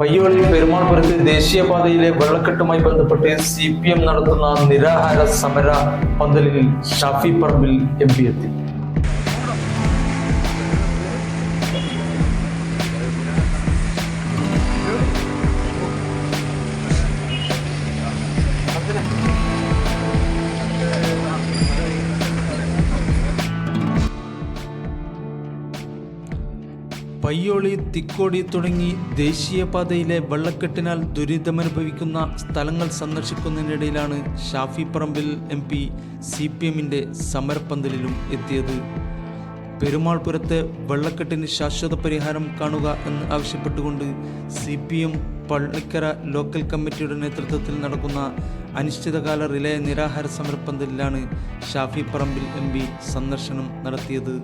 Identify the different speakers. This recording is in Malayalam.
Speaker 1: പയ്യോളി പെരുമാൾപുരത്ത് ദേശീയപാതയിലെ വെള്ളക്കെട്ടുമായി ബന്ധപ്പെട്ട് സി പി എം നടത്തുന്ന നിരാഹാര സമര പന്തലിൽ ഷാഫി പറമ്പിൽ എം പി എത്തി. പയ്യോളി തിക്കോടി തുടങ്ങി ദേശീയപാതയിലെ വെള്ളക്കെട്ടിനാൽ ദുരിതമനുഭവിക്കുന്ന സ്ഥലങ്ങൾ സന്ദർശിക്കുന്നതിനിടയിലാണ് Shafi Parambil M P C P എമ്മിന്റെ സമരപ്പന്തലിലും എത്തിയത്. പെരുമാൾപുരത്തെ വെള്ളക്കെട്ടിന് ശാശ്വത പരിഹാരം കാണുക എന്ന് ആവശ്യപ്പെട്ടുകൊണ്ട് C P M Pallikkara local കമ്മിറ്റിയുടെ നേതൃത്വത്തിൽ നടക്കുന്ന അനിശ്ചിതകാല റിലേ നിരാഹാര സമരപ്പന്തലിലാണ് ഷാഫി പറമ്പിൽ എം സന്ദർശനം നടത്തിയത്.